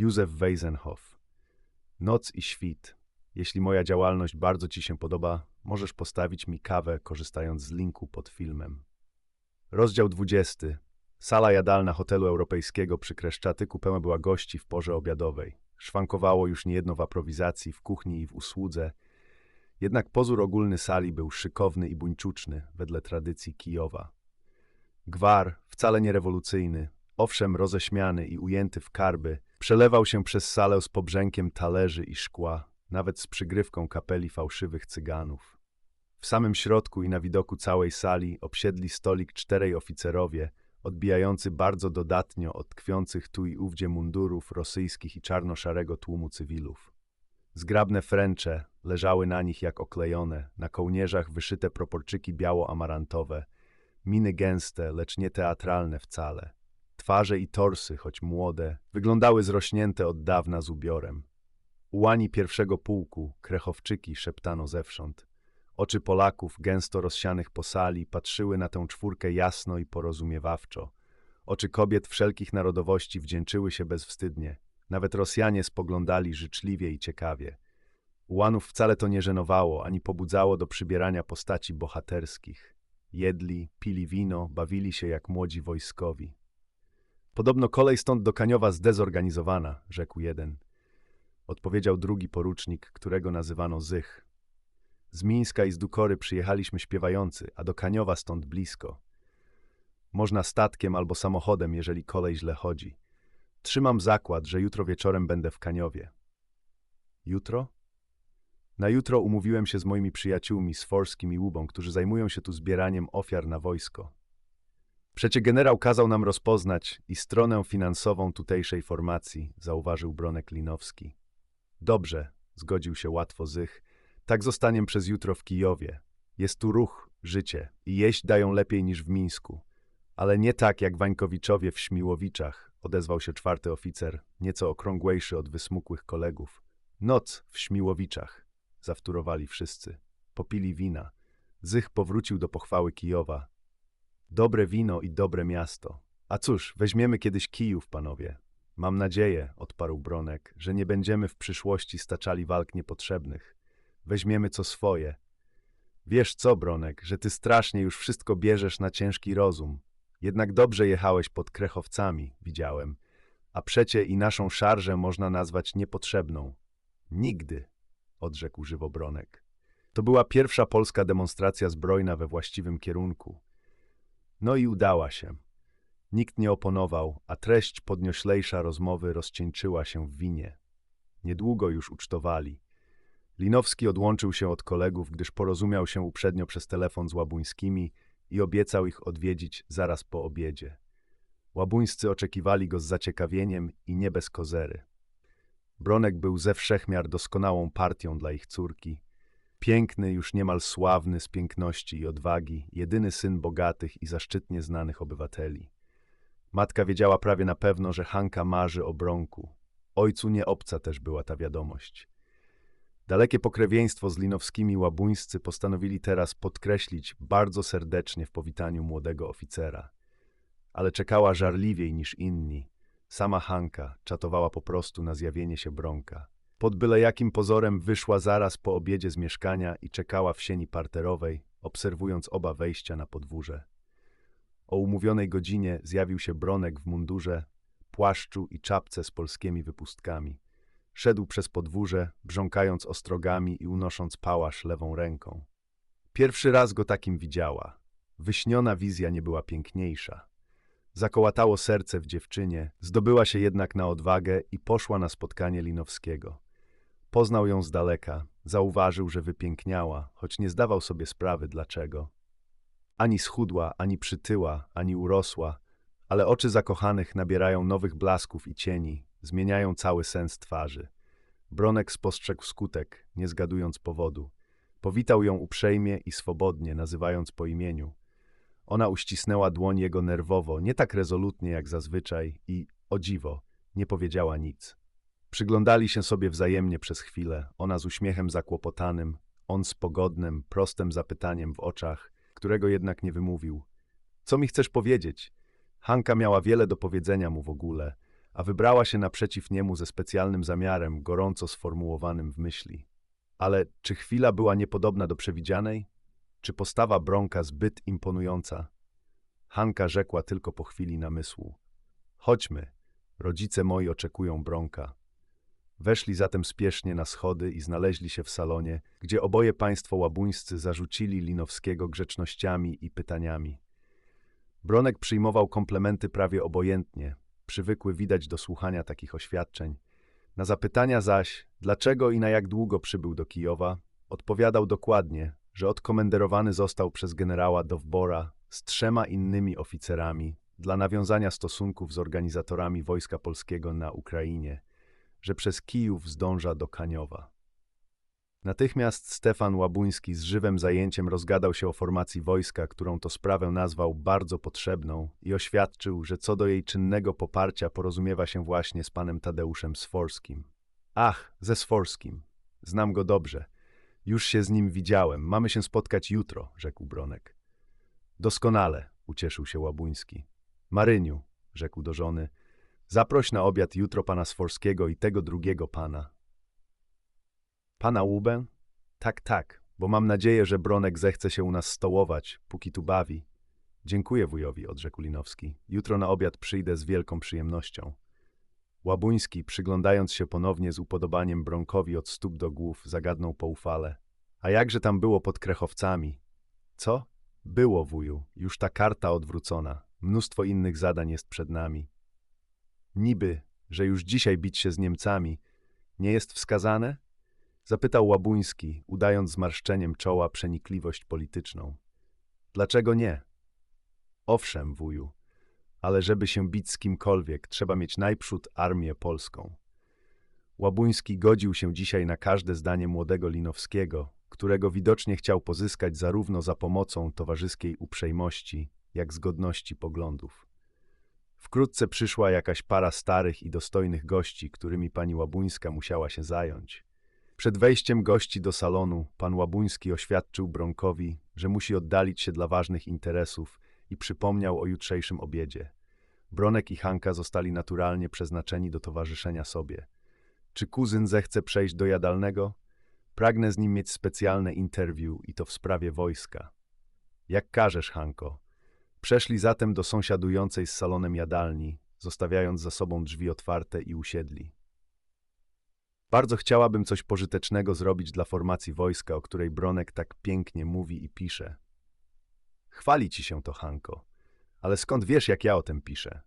Józef Weisenhoff. Noc i świt. Jeśli moja działalność bardzo Ci się podoba, możesz postawić mi kawę, korzystając z linku pod filmem. Rozdział 20. Sala jadalna hotelu europejskiego przy Kreszczatyku pełna była gości w porze obiadowej. Szwankowało już niejedno w aprowizacji, w kuchni i w usłudze. Jednak pozór ogólny sali był szykowny i buńczuczny, wedle tradycji Kijowa. Gwar, wcale nie rewolucyjny, owszem roześmiany i ujęty w karby, przelewał się przez salę z pobrzękiem talerzy i szkła, nawet z przygrywką kapeli fałszywych cyganów. W samym środku i na widoku całej sali obsiedli stolik czterej oficerowie, odbijający bardzo dodatnio od tkwiących tu i ówdzie mundurów rosyjskich i czarno-szarego tłumu cywilów. Zgrabne fręcze leżały na nich jak oklejone, na kołnierzach wyszyte proporczyki biało-amarantowe, miny gęste, lecz nie teatralne wcale. Twarze i torsy, choć młode, wyglądały zrośnięte od dawna z ubiorem. Ułani pierwszego pułku, krechowczyki, szeptano zewsząd. Oczy Polaków, gęsto rozsianych po sali, patrzyły na tę czwórkę jasno i porozumiewawczo. Oczy kobiet wszelkich narodowości wdzięczyły się bezwstydnie. Nawet Rosjanie spoglądali życzliwie i ciekawie. Ułanów wcale to nie żenowało, ani pobudzało do przybierania postaci bohaterskich. Jedli, pili wino, bawili się jak młodzi wojskowi. Podobno kolej stąd do Kaniowa zdezorganizowana, rzekł jeden. Odpowiedział drugi porucznik, którego nazywano Zych. Z Mińska i z Dukory przyjechaliśmy śpiewający, a do Kaniowa stąd blisko. Można statkiem albo samochodem, jeżeli kolej źle chodzi. Trzymam zakład, że jutro wieczorem będę w Kaniowie. Jutro? Na jutro umówiłem się z moimi przyjaciółmi z Forskim i Łubą, którzy zajmują się tu zbieraniem ofiar na wojsko. Przecie generał kazał nam rozpoznać i stronę finansową tutejszej formacji, zauważył Bronek Linowski. Dobrze, zgodził się łatwo Zych, tak zostaniem przez jutro w Kijowie. Jest tu ruch, życie i jeść dają lepiej niż w Mińsku. Ale nie tak jak Wańkowiczowie w Śmiłowiczach, odezwał się czwarty oficer, nieco okrągłejszy od wysmukłych kolegów. Noc w Śmiłowiczach, zawtórowali wszyscy. Popili wina. Zych powrócił do pochwały Kijowa. Dobre wino i dobre miasto. A cóż, weźmiemy kiedyś Kijów, panowie. Mam nadzieję, odparł Bronek, że nie będziemy w przyszłości staczali walk niepotrzebnych. Weźmiemy co swoje. Wiesz co, Bronek, że ty strasznie już wszystko bierzesz na ciężki rozum. Jednak dobrze jechałeś pod Krechowcami, widziałem. A przecie i naszą szarżę można nazwać niepotrzebną. Nigdy, odrzekł żywo Bronek. To była pierwsza polska demonstracja zbrojna we właściwym kierunku. No i udała się. Nikt nie oponował, a treść podnioślejsza rozmowy rozcieńczyła się w winie. Niedługo już ucztowali. Linowski odłączył się od kolegów, gdyż porozumiał się uprzednio przez telefon z Łabuńskimi i obiecał ich odwiedzić zaraz po obiedzie. Łabuńscy oczekiwali go z zaciekawieniem i nie bez kozery. Bronek był ze wszechmiar doskonałą partią dla ich córki. Piękny, już niemal sławny z piękności i odwagi, jedyny syn bogatych i zaszczytnie znanych obywateli. Matka wiedziała prawie na pewno, że Hanka marzy o Bronku. Ojcu nie obca też była ta wiadomość. Dalekie pokrewieństwo z Linowskimi łabuńscy postanowili teraz podkreślić bardzo serdecznie w powitaniu młodego oficera. Ale czekała żarliwiej niż inni. Sama Hanka czatowała po prostu na zjawienie się Bronka. Pod byle jakim pozorem wyszła zaraz po obiedzie z mieszkania i czekała w sieni parterowej, obserwując oba wejścia na podwórze. O umówionej godzinie zjawił się Bronek w mundurze, płaszczu i czapce z polskimi wypustkami. Szedł przez podwórze, brząkając ostrogami i unosząc pałasz lewą ręką. Pierwszy raz go takim widziała. Wyśniona wizja nie była piękniejsza. Zakołatało serce w dziewczynie, zdobyła się jednak na odwagę i poszła na spotkanie Linowskiego. Poznał ją z daleka, zauważył, że wypiękniała, choć nie zdawał sobie sprawy dlaczego. Ani schudła, ani przytyła, ani urosła, ale oczy zakochanych nabierają nowych blasków i cieni, zmieniają cały sens twarzy. Bronek spostrzegł skutek, nie zgadując powodu. Powitał ją uprzejmie i swobodnie, nazywając po imieniu. Ona uścisnęła dłoń jego nerwowo, nie tak rezolutnie jak zazwyczaj i, o dziwo, nie powiedziała nic. Przyglądali się sobie wzajemnie przez chwilę, ona z uśmiechem zakłopotanym, on z pogodnym, prostym zapytaniem w oczach, którego jednak nie wymówił. Co mi chcesz powiedzieć? Hanka miała wiele do powiedzenia mu w ogóle, a wybrała się naprzeciw niemu ze specjalnym zamiarem, gorąco sformułowanym w myśli. Ale czy chwila była niepodobna do przewidzianej? Czy postawa Bronka zbyt imponująca? Hanka rzekła tylko po chwili namysłu. Chodźmy, rodzice moi oczekują Bronka. Weszli zatem spiesznie na schody i znaleźli się w salonie, gdzie oboje państwo łabuńscy zarzucili Linowskiego grzecznościami i pytaniami. Bronek przyjmował komplementy prawie obojętnie, przywykły widać do słuchania takich oświadczeń. Na zapytania zaś, dlaczego i na jak długo przybył do Kijowa, odpowiadał dokładnie, że odkomenderowany został przez generała Dowbora z trzema innymi oficerami dla nawiązania stosunków z organizatorami Wojska Polskiego na Ukrainie, że przez Kijów zdąża do Kaniowa. Natychmiast Stefan Łabuński z żywym zajęciem rozgadał się o formacji wojska, którą to sprawę nazwał bardzo potrzebną i oświadczył, że co do jej czynnego poparcia porozumiewa się właśnie z panem Tadeuszem Sforskim. Ach, ze Sforskim. Znam go dobrze. Już się z nim widziałem. Mamy się spotkać jutro, rzekł Bronek. Doskonale, ucieszył się Łabuński. Maryniu, rzekł do żony, zaproś na obiad jutro pana Sforskiego i tego drugiego pana. Pana Łubę? Tak, tak, bo mam nadzieję, że Bronek zechce się u nas stołować, póki tu bawi. Dziękuję wujowi, odrzekł Linowski. Jutro na obiad przyjdę z wielką przyjemnością. Łabuński, przyglądając się ponownie z upodobaniem Bronkowi od stóp do głów, zagadnął poufale. A jakże tam było pod Krechowcami? Co? Było, wuju, już ta karta odwrócona. Mnóstwo innych zadań jest przed nami. Niby, że już dzisiaj bić się z Niemcami, nie jest wskazane? Zapytał Łabuński, udając zmarszczeniem czoła przenikliwość polityczną. Dlaczego nie? Owszem, wuju, ale żeby się bić z kimkolwiek, trzeba mieć najprzód armię polską. Łabuński godził się dzisiaj na każde zdanie młodego Linowskiego, którego widocznie chciał pozyskać zarówno za pomocą towarzyskiej uprzejmości, jak zgodności poglądów. Wkrótce przyszła jakaś para starych i dostojnych gości, którymi pani Łabuńska musiała się zająć. Przed wejściem gości do salonu pan Łabuński oświadczył Bronkowi, że musi oddalić się dla ważnych interesów i przypomniał o jutrzejszym obiedzie. Bronek i Hanka zostali naturalnie przeznaczeni do towarzyszenia sobie. Czy kuzyn zechce przejść do jadalnego? Pragnę z nim mieć specjalne interwiu i to w sprawie wojska. Jak każesz, Hanko. Przeszli zatem do sąsiadującej z salonem jadalni, zostawiając za sobą drzwi otwarte i usiedli. Bardzo chciałabym coś pożytecznego zrobić dla formacji wojska, o której Bronek tak pięknie mówi i pisze. Chwali ci się to, Hanko, ale skąd wiesz, jak ja o tym piszę?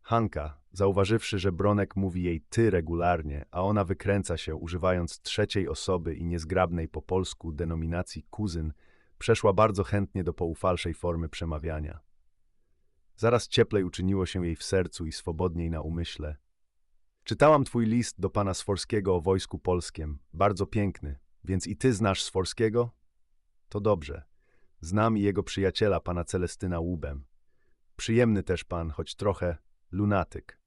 Hanka, zauważywszy, że Bronek mówi jej ty regularnie, a ona wykręca się, używając trzeciej osoby i niezgrabnej po polsku denominacji kuzyn, przeszła bardzo chętnie do poufalszej formy przemawiania. Zaraz cieplej uczyniło się jej w sercu i swobodniej na umyśle. Czytałam twój list do pana Sforskiego o wojsku polskim, bardzo piękny, więc i ty znasz Sforskiego? To dobrze. Znam i jego przyjaciela, pana Celestyna Łubem. Przyjemny też pan, choć trochę lunatyk.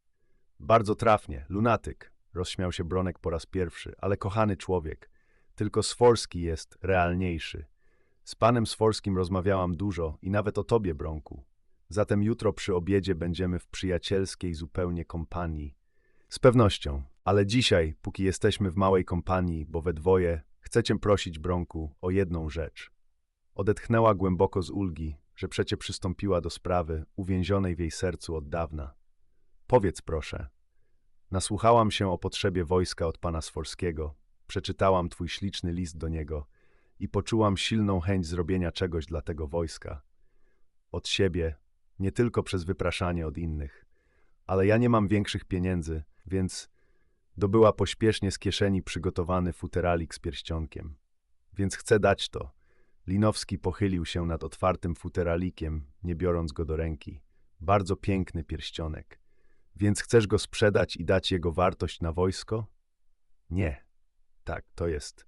Bardzo trafnie, lunatyk, rozśmiał się Bronek po raz pierwszy, ale kochany człowiek. Tylko Sforski jest realniejszy. Z panem Sforskim rozmawiałam dużo i nawet o tobie, Bronku. Zatem jutro przy obiedzie będziemy w przyjacielskiej zupełnie kompanii. Z pewnością, ale dzisiaj, póki jesteśmy w małej kompanii, bo we dwoje, chcę cię prosić, Bronku, o jedną rzecz. Odetchnęła głęboko z ulgi, że przecie przystąpiła do sprawy uwięzionej w jej sercu od dawna. Powiedz proszę. Nasłuchałam się o potrzebie wojska od pana Sforskiego, przeczytałam twój śliczny list do niego i poczułam silną chęć zrobienia czegoś dla tego wojska. Od siebie, nie tylko przez wypraszanie od innych. Ale ja nie mam większych pieniędzy, więc dobyła pośpiesznie z kieszeni przygotowany futeralik z pierścionkiem. Więc chcę dać to. Linowski pochylił się nad otwartym futeralikiem, nie biorąc go do ręki. Bardzo piękny pierścionek. Więc chcesz go sprzedać i dać jego wartość na wojsko? Nie. Tak, to jest.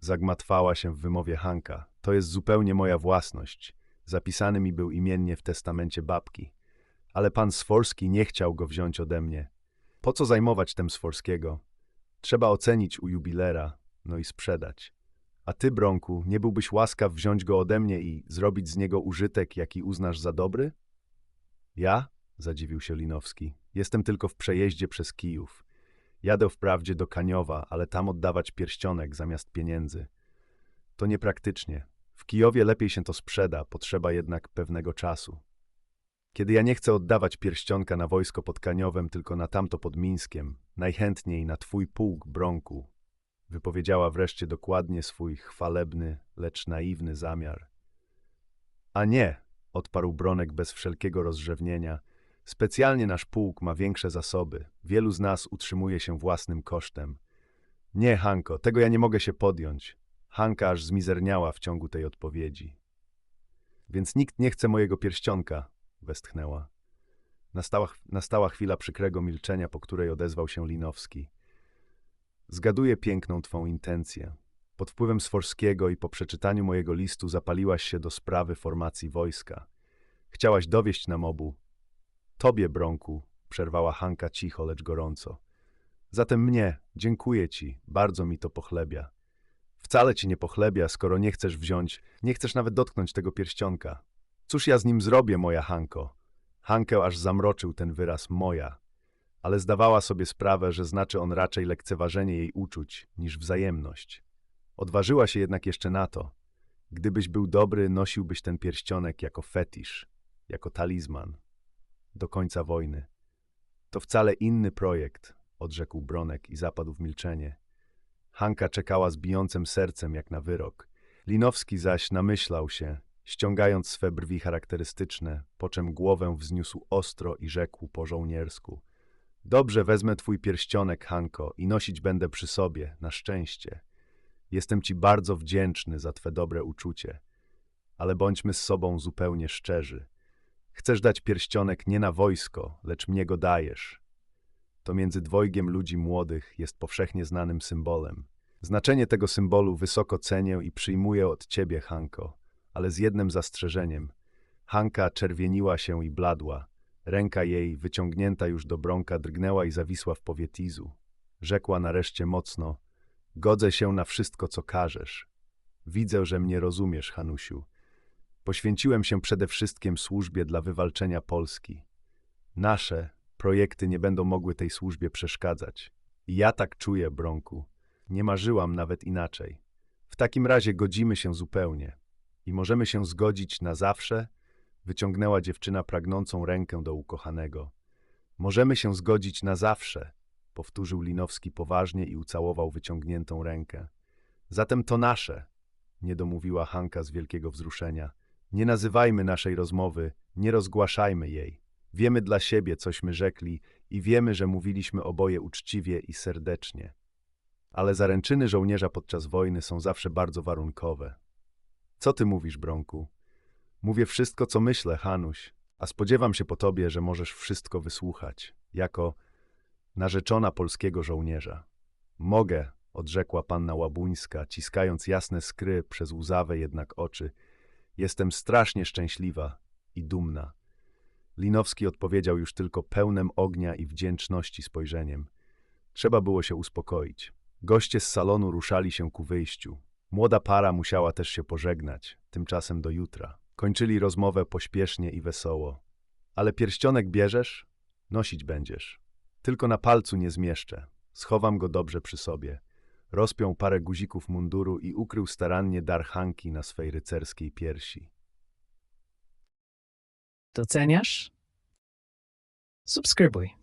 Zagmatwała się w wymowie Hanka. To jest zupełnie moja własność. Zapisany mi był imiennie w testamencie babki. Ale pan Sforski nie chciał go wziąć ode mnie. Po co zajmować tem Sforskiego? Trzeba ocenić u jubilera, no i sprzedać. A ty, Bronku, nie byłbyś łaskaw wziąć go ode mnie i zrobić z niego użytek, jaki uznasz za dobry? Ja? zadziwił się Linowski. Jestem tylko w przejeździe przez Kijów. Jadę wprawdzie do Kaniowa, ale tam oddawać pierścionek zamiast pieniędzy. To niepraktycznie. W Kijowie lepiej się to sprzeda, potrzeba jednak pewnego czasu. Kiedy ja nie chcę oddawać pierścionka na wojsko pod Kaniowem, tylko na tamto pod Mińskiem, najchętniej na twój pułk, Bronku, wypowiedziała wreszcie dokładnie swój chwalebny, lecz naiwny zamiar. A nie, odparł Bronek bez wszelkiego rozrzewnienia, specjalnie nasz pułk ma większe zasoby, wielu z nas utrzymuje się własnym kosztem. Nie, Hanko, tego ja nie mogę się podjąć. Hanka aż zmizerniała w ciągu tej odpowiedzi. Więc nikt nie chce mojego pierścionka, westchnęła. Nastała, nastała chwila przykrego milczenia, po której odezwał się Linowski. Zgaduję piękną twą intencję. Pod wpływem Sforskiego i po przeczytaniu mojego listu zapaliłaś się do sprawy formacji wojska. Chciałaś dowieść nam obu. Tobie, Bronku, przerwała Hanka cicho, lecz gorąco. Zatem mnie, dziękuję ci, bardzo mi to pochlebia. Wcale ci nie pochlebia, skoro nie chcesz wziąć, nie chcesz nawet dotknąć tego pierścionka. Cóż ja z nim zrobię, moja Hanko? Hankę aż zamroczył ten wyraz moja, ale zdawała sobie sprawę, że znaczy on raczej lekceważenie jej uczuć niż wzajemność. Odważyła się jednak jeszcze na to. Gdybyś był dobry, nosiłbyś ten pierścionek jako fetisz, jako talizman. Do końca wojny. To wcale inny projekt, odrzekł Bronek i zapadł w milczenie. Hanka czekała z bijącym sercem jak na wyrok. Linowski zaś namyślał się, ściągając swe brwi charakterystyczne, po czym głowę wzniósł ostro i rzekł po żołniersku. Dobrze, wezmę twój pierścionek, Hanko, i nosić będę przy sobie, na szczęście. Jestem ci bardzo wdzięczny za twe dobre uczucie, ale bądźmy z sobą zupełnie szczerzy. Chcesz dać pierścionek nie na wojsko, lecz mnie go dajesz. To między dwojgiem ludzi młodych jest powszechnie znanym symbolem. Znaczenie tego symbolu wysoko cenię i przyjmuję od ciebie, Hanko, ale z jednym zastrzeżeniem. Hanka czerwieniła się i bladła. Ręka jej, wyciągnięta już do bronka, drgnęła i zawisła w powietizu. Rzekła nareszcie mocno – Godzę się na wszystko, co każesz. Widzę, że mnie rozumiesz, Hanusiu. Poświęciłem się przede wszystkim służbie dla wywalczenia Polski. Nasze projekty nie będą mogły tej służbie przeszkadzać. I ja tak czuję, Bronku. Nie marzyłam nawet inaczej. W takim razie godzimy się zupełnie. I możemy się zgodzić na zawsze, wyciągnęła dziewczyna pragnącą rękę do ukochanego. Możemy się zgodzić na zawsze, powtórzył Linowski poważnie i ucałował wyciągniętą rękę. Zatem to nasze, nie domówiła Hanka z wielkiego wzruszenia. Nie nazywajmy naszej rozmowy, nie rozgłaszajmy jej. Wiemy dla siebie, cośmy rzekli i wiemy, że mówiliśmy oboje uczciwie i serdecznie. Ale zaręczyny żołnierza podczas wojny są zawsze bardzo warunkowe. Co ty mówisz, Bronku? Mówię wszystko, co myślę, Hanuś, a spodziewam się po tobie, że możesz wszystko wysłuchać, jako narzeczona polskiego żołnierza. Mogę, odrzekła panna Łabuńska, ciskając jasne skry przez łzawe jednak oczy. Jestem strasznie szczęśliwa i dumna. Linowski odpowiedział już tylko pełnym ognia i wdzięczności spojrzeniem. Trzeba było się uspokoić. Goście z salonu ruszali się ku wyjściu. Młoda para musiała też się pożegnać, tymczasem do jutra. Kończyli rozmowę pośpiesznie i wesoło. Ale pierścionek bierzesz? Nosić będziesz. Tylko na palcu nie zmieszczę. Schowam go dobrze przy sobie. Rozpiął parę guzików munduru i ukrył starannie dar Hanki na swej rycerskiej piersi. Doceniasz? Subskrybuj.